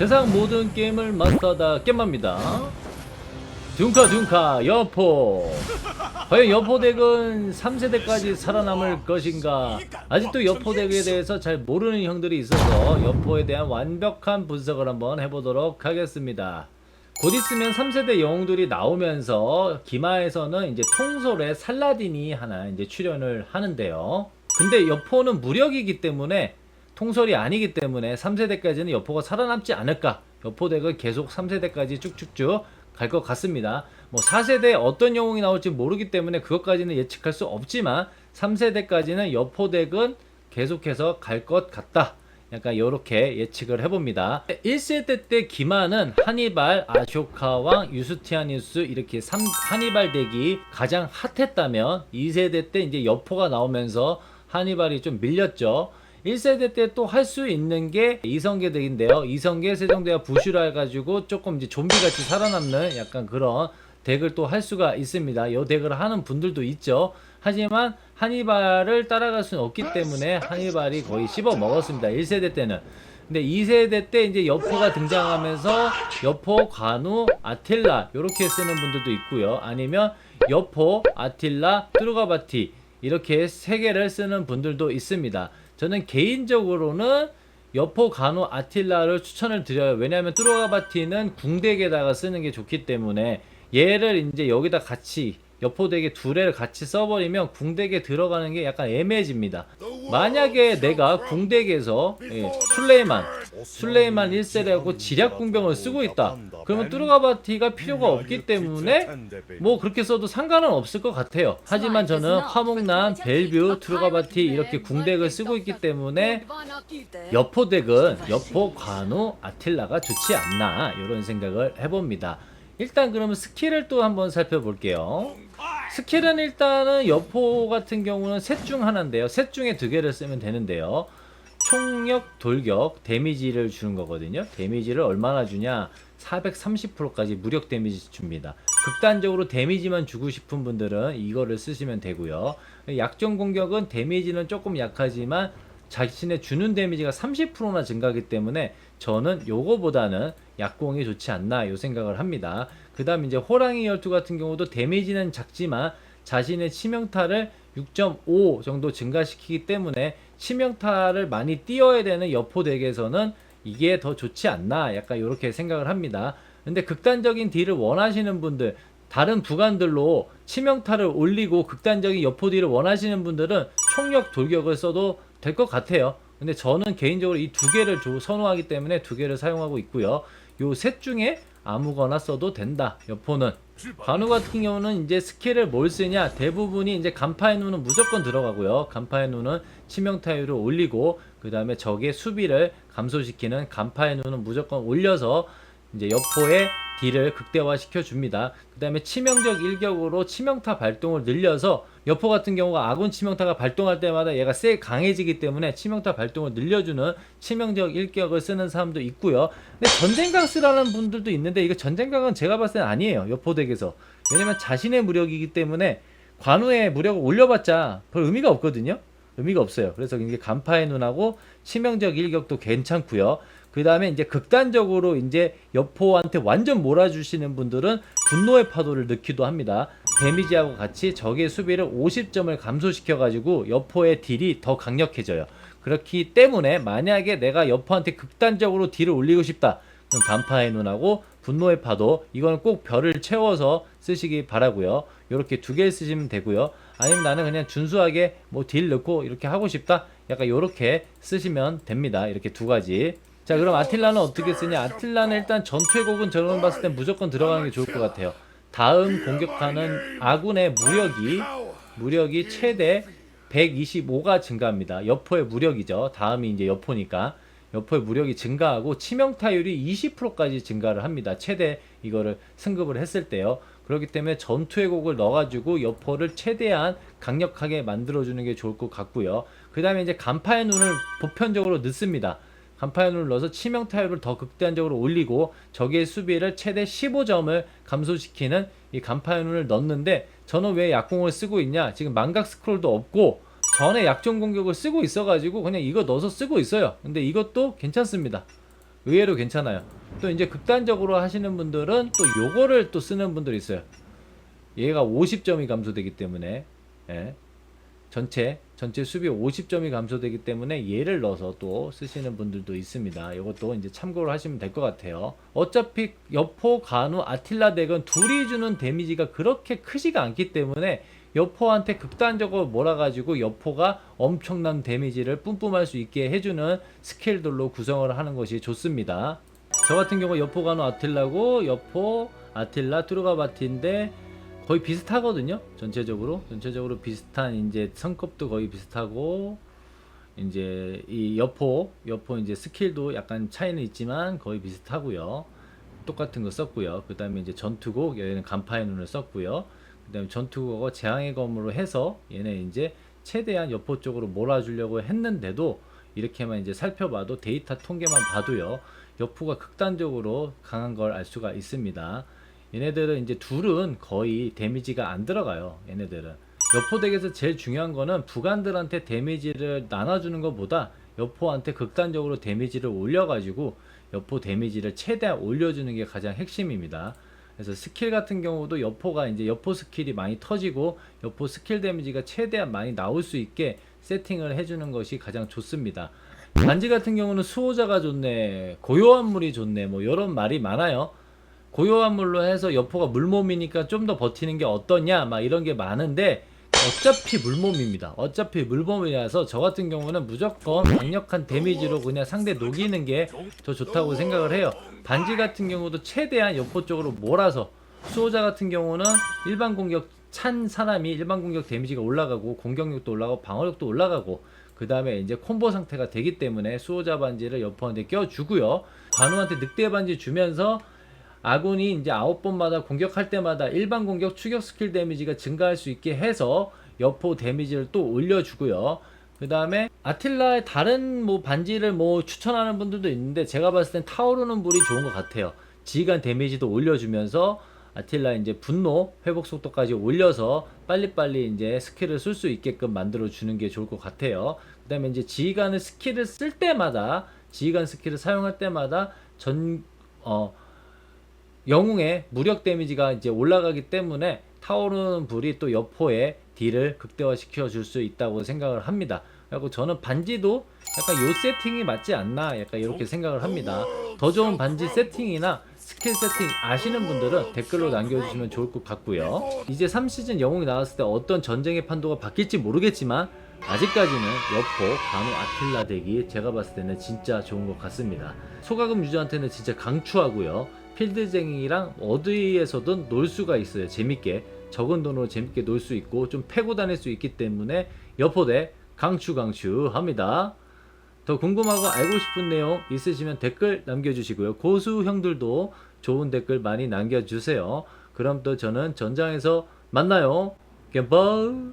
세상 모든 게임을 마스터하다 겜마입니다. 둔카 둔카 여포. 과연 여포덱은 3세대까지 살아남을 것인가? 아직도 여포덱에 대해서 잘 모르는 형들이 있어서 여포에 대한 완벽한 분석을 한번 해보도록 하겠습니다. 곧 있으면 3세대 영웅들이 나오면서 기마에서는 이제 통솔의 살라딘이 하나 이제 출연을 하는데요. 근데 여포는 무력이기 때문에 통솔이 아니기 때문에 3세대까지는 여포가 살아남지 않을까 여포덱은 계속 3세대까지 쭉쭉쭉 갈 것 같습니다. 뭐 4세대 어떤 영웅이 나올지 모르기 때문에 그것까지는 예측할 수 없지만 3세대까지는 여포덱은 계속해서 갈 것 같다. 약간 이렇게 예측을 해봅니다. 1세대 때 기마는 하니발, 아쇼카왕, 유스티아니스 이렇게 3, 하니발 덱이 가장 핫했다면 2세대 때 이제 여포가 나오면서 하니발이 좀 밀렸죠. 1세대 때 또 할 수 있는 게 이성계 덱인데요. 이성계 세종대와 부슈라 해가지고 조금 이제 좀비같이 살아남는 약간 그런 덱을 또 할 수가 있습니다. 이 덱을 하는 분들도 있죠. 하지만 하니발을 따라갈 수는 없기 때문에 하니발이 거의 씹어 먹었습니다. 1세대 때는. 근데 2세대 때 이제 여포가 등장하면서 여포, 관우, 아틸라 이렇게 쓰는 분들도 있고요. 아니면 여포, 아틸라, 뚜르가바티 이렇게 세 개를 쓰는 분들도 있습니다. 저는 개인적으로는 여포 간호 아틸라를 추천을 드려요. 왜냐하면 뚜르가바티는 궁덱에다가 쓰는 게 좋기 때문에 얘를 이제 여기다 같이 여포덱에 둘을 같이 써버리면 궁덱에 들어가는 게 약간 애매해집니다. 만약에 내가 궁덱에서 예, 술레이만 술레이만 1세대하고 지략 궁병을 쓰고 있다. 그러면 뚜르가바티가 필요가 없기 때문에 뭐 그렇게 써도 상관은 없을 것 같아요. 하지만 저는 화목난, 벨뷰, 트루가바티 이렇게 궁덱을 쓰고 있기 때문에 여포덱은 여포, 관우, 아틸라가 좋지 않나 이런 생각을 해봅니다. 일단 그러면 스킬을 또 한번 살펴볼게요. 스킬은 일단은 여포 같은 경우는 셋 중 하나인데요. 셋 중에 두 개를 쓰면 되는데요. 총력, 돌격, 데미지를 주는 거거든요. 데미지를 얼마나 주냐? 430%까지 무력 데미지 줍니다. 극단적으로 데미지만 주고 싶은 분들은 이거를 쓰시면 되고요. 약점 공격은 데미지는 조금 약하지만 자신의 주는 데미지가 30%나 증가하기 때문에 저는 요거보다는 약공이 좋지 않나 요 생각을 합니다. 그 다음 이제 호랑이 열두 같은 경우도 데미지는 작지만 자신의 치명타를 6.5 정도 증가시키기 때문에 치명타를 많이 띄어야 되는 여포 덱에서는 이게 더 좋지 않나 약간 이렇게 생각을 합니다. 근데 극단적인 딜을 원하시는 분들 다른 부관들로 치명타를 올리고 극단적인 여포 딜을 원하시는 분들은 총력 돌격을 써도 될 것 같아요. 근데 저는 개인적으로 이 두 개를 조- 선호하기 때문에 두 개를 사용하고 있고요. 요 셋 중에 아무거나 써도 된다. 여포는 관우 같은 경우는 이제 스킬을 뭘 쓰냐? 대부분이 이제 간파의 눈은 무조건 들어가고요. 간파의 눈은 치명타율을 올리고 그 다음에 적의 수비를 감소시키는 간파의 눈은 무조건 올려서 이제 여포의 딜을 극대화 시켜 줍니다. 그 다음에 치명적 일격으로 치명타 발동을 늘려서 여포 같은 경우가 아군 치명타가 발동할 때마다 얘가 세 강해지기 때문에 치명타 발동을 늘려주는 치명적 일격을 쓰는 사람도 있고요. 근데 전쟁강 쓰라는 분들도 있는데 이거 전쟁강은 제가 봤을 땐 아니에요. 여포 덱에서. 왜냐면 자신의 무력이기 때문에 관우의 무력을 올려봤자 별 의미가 없거든요. 의미가 없어요. 그래서 이게 간파의 눈하고 치명적 일격도 괜찮고요. 그 다음에 이제 극단적으로 이제 여포한테 완전 몰아주시는 분들은 분노의 파도를 넣기도 합니다. 데미지하고 같이 적의 수비를 50점을 감소시켜가지고 여포의 딜이 더 강력해져요. 그렇기 때문에 만약에 내가 여포한테 극단적으로 딜을 올리고 싶다. 그럼 간파의 눈하고 분노의 파도 이거는 꼭 별을 채워서 쓰시기 바라고요. 이렇게 두개 쓰시면 되고요. 아니면 나는 그냥 준수하게 뭐 딜 넣고 이렇게 하고 싶다. 약간 이렇게 쓰시면 됩니다. 이렇게 두 가지. 자 그럼 아틸라는 어떻게 쓰냐? 아틸라는 일단 전투의 곡은 저는 봤을 땐 무조건 들어가는 게 좋을 것 같아요. 다음 공격하는 아군의 무력이 무력이 최대 125가 증가합니다. 여포의 무력이죠. 다음이 이제 여포니까 여포의 무력이 증가하고 치명타율이 20%까지 증가를 합니다. 최대 이거를 승급을 했을 때요. 그렇기 때문에 전투의 곡을 넣어가지고 여포를 최대한 강력하게 만들어주는 게 좋을 것 같고요. 그 다음에 이제 간파의 눈을 보편적으로 넣습니다. 간파의 눈을 넣어서 치명 타율을 더 극단적으로 올리고 적의 수비를 최대 15점을 감소시키는 이 눈을 넣는데 저는 왜 약공을 쓰고 있냐? 지금 망각 스크롤도 없고 전에 약점 공격을 쓰고 있어가지고 그냥 이거 넣어서 쓰고 있어요. 근데 이것도 괜찮습니다. 의외로 괜찮아요. 또 이제 극단적으로 하시는 분들은 또 요거를 또 쓰는 분들이 있어요. 얘가 50점이 감소되기 때문에 예. 전체 전체 수비 50점이 감소되기 때문에 얘를 넣어서 또 쓰시는 분들도 있습니다. 이것도 이제 참고를 하시면 될 것 같아요. 어차피 여포, 간우, 아틸라 덱은 둘이 주는 데미지가 그렇게 크지가 않기 때문에 여포한테 극단적으로 몰아가지고 여포가 엄청난 데미지를 뿜뿜할 수 있게 해주는 스킬들로 구성을 하는 것이 좋습니다. 저 같은 경우 여포, 간우, 아틸라고 여포, 아틸라, 뚜르가바티인데 거의 비슷하거든요. 전체적으로 전체적으로 비슷한 이제 성급도 거의 비슷하고 이제 이 여포 여포 이제 스킬도 약간 차이는 있지만 거의 비슷하고요. 똑같은 거 썼고요. 그 다음에 이제 전투곡 얘는 간파의 눈을 썼고요. 그 다음에 전투곡하고 재앙의 검으로 해서 얘네 이제 최대한 여포 쪽으로 몰아주려고 했는데도 이렇게만 이제 살펴봐도 데이터 통계만 봐도요. 여포가 극단적으로 강한 걸 알 수가 있습니다. 얘네들은 이제 둘은 거의 데미지가 안 들어가요. 얘네들은 여포 덱에서 제일 중요한 거는 부관들한테 데미지를 나눠주는 것보다 여포한테 극단적으로 데미지를 올려가지고 여포 데미지를 최대한 올려주는 게 가장 핵심입니다. 그래서 스킬 같은 경우도 여포가 이제 여포 스킬이 많이 터지고 여포 스킬 데미지가 최대한 많이 나올 수 있게 세팅을 해주는 것이 가장 좋습니다. 반지 같은 경우는 수호자가 좋네, 고요한 물이 좋네, 뭐 이런 말이 많아요. 고요한 물로 해서 여포가 물몸이니까 좀 더 버티는 게 어떠냐 막 이런 게 많은데 어차피 물몸입니다. 어차피 물몸이라서 저 같은 경우는 무조건 강력한 데미지로 그냥 상대 녹이는 게 더 좋다고 생각을 해요. 반지 같은 경우도 최대한 여포 쪽으로 몰아서 수호자 같은 경우는 일반 공격 찬 사람이 일반 공격 데미지가 올라가고 공격력도 올라가고 방어력도 올라가고 그 다음에 이제 콤보 상태가 되기 때문에 수호자 반지를 여포한테 껴주고요. 관우한테 늑대 반지 주면서 아군이 이제 아홉 번마다 공격할 때마다 일반 공격 추격 스킬 데미지가 증가할 수 있게 해서 여포 데미지를 또 올려주고요. 그 다음에 아틸라의 다른 뭐 반지를 뭐 추천하는 분들도 있는데 제가 봤을 땐 타오르는 불이 좋은 것 같아요. 지휘관 데미지도 올려주면서 아틸라 이제 분노 회복 속도까지 올려서 빨리빨리 이제 스킬을 쓸 수 있게끔 만들어 주는 게 좋을 것 같아요. 그다음에 이제 지휘관을 스킬을 쓸 때마다 지휘관 스킬을 사용할 때마다 전 어 영웅의 무력 데미지가 이제 올라가기 때문에 타오르는 불이 또 여포의 딜을 극대화시켜 줄 수 있다고 생각을 합니다. 그리고 저는 반지도 약간 요 세팅이 맞지 않나 약간 이렇게 생각을 합니다. 더 좋은 반지 세팅이나 스킬 세팅 아시는 분들은 댓글로 남겨주시면 좋을 것 같고요. 이제 3시즌 영웅이 나왔을 때 어떤 전쟁의 판도가 바뀔지 모르겠지만 아직까지는 여포, 간호, 아틸라 덱이 제가 봤을 때는 진짜 좋은 것 같습니다. 소가금 유저한테는 진짜 강추하고요. 필드쟁이랑 어디에서든 놀 수가 있어요. 재밌게 적은 돈으로 재밌게 놀 수 있고 좀 패고 다닐 수 있기 때문에 여포대 강추 강추 합니다. 더 궁금하고 알고 싶은 내용 있으시면 댓글 남겨주시고요. 고수 형들도 좋은 댓글 많이 남겨주세요. 그럼 또 저는 전장에서 만나요. 겜벌